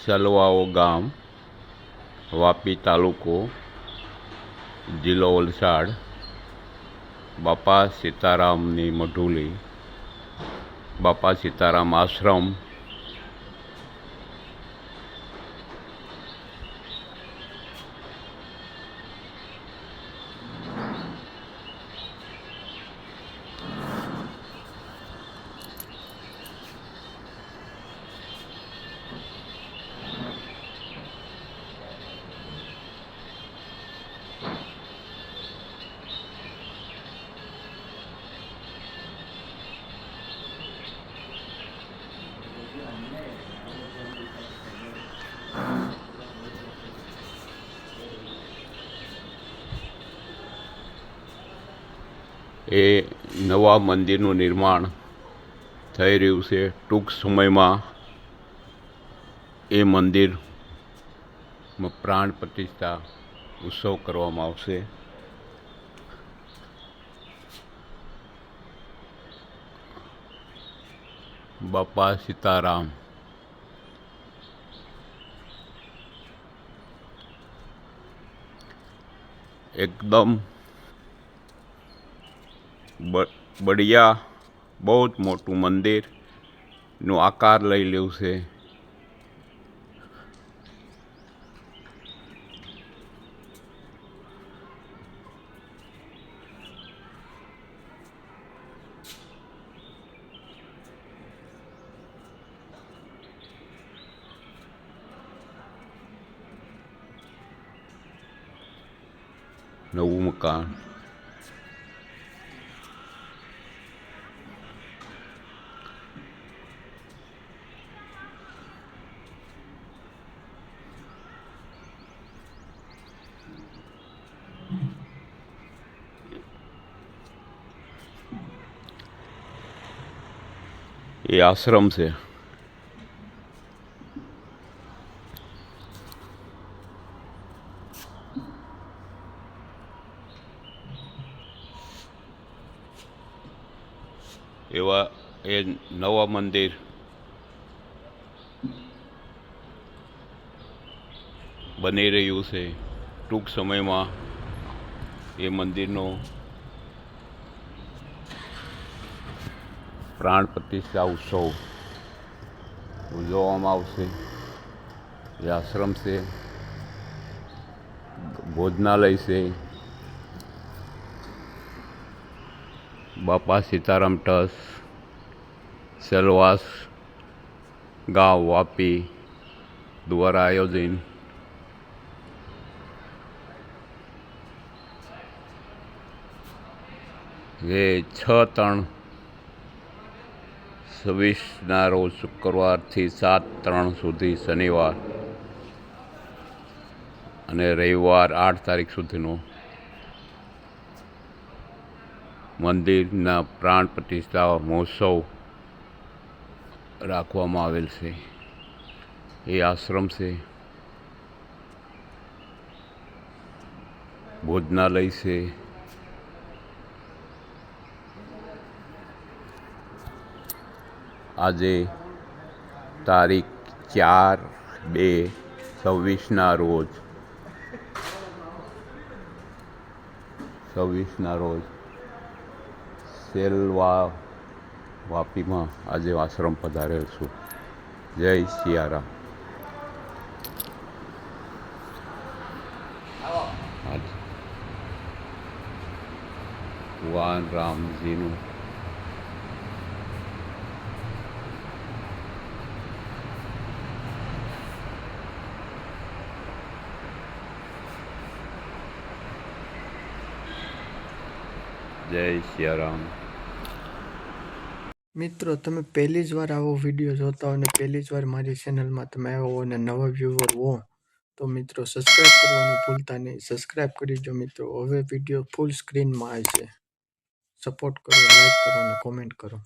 સલવાઓ ગામ વાપી તાલુકો જિલ્લો વલસાડ બાપા સીતારામની મઢુલી બાપા સીતારામ આશ્રમ એ નવા મંદિરનું નિર્માણ થઈ રહ્યું છે. ટૂંક સમયમાં એ મંદિર પ્રાણ પ્રતિષ્ઠા ઉત્સવ કરવામાં આવશે. બાપા સીતારામ. એકદમ બ, બઢિયા બહુ જ મોટું મંદિરનો આકાર લઈ લેવું છે. નવું મકાન એ આશ્રમ છે. એવા એ નવા મંદિર. બની રહ્યું છે. ટૂંક સમયમાં એ મંદિરનો પ્રાણ પ્રતિષ્ઠા ઉત્સવ ઉજવવામાં આવશે. એ આશ્રમ છે. ભોજનાલય છે. બાપા સીતારામ ટસ સેલવાસ ગાંવ વાપી દ્વારા આયોજન એ છ ત્રણ છવ્વીસના રોજ શુક્રવારથી સાત ત્રણ સુધી શનિવાર અને રવિવાર આઠ તારીખ સુધીનો મંદિરના પ્રાણ પ્રતિષ્ઠા મહોત્સવ રાખવામાં આવેલ છે. એ આશ્રમ છે. ભોજનાલય છે. આજે તારીખ ચાર બે છવ્વીસના રોજ. છવ્વીસના રોજ. સેલવા વાપીમાં આજે આશ્રમ પધારેલ છું. જય સિયારામ ભગવાન રામજીનું જય સિયારામ મિત્રો, તમે પહેલી જ વાર આવો વીડિયો જોતા હો અને પહેલી જ વાર મારી ચેનલમાં તમે આવ્યો હો અને નવા વ્યૂવર હો, તો મિત્રો સબસ્ક્રાઈબ કરવાનું ભૂલતા નહીં. સબસ્ક્રાઈબ કરી દો મિત્રો. હવે વીડિયો ફૂલ સ્ક્રીનમાં આવશે સપોર્ટ કરો લાઈક કરો અને કોમેન્ટ કરો.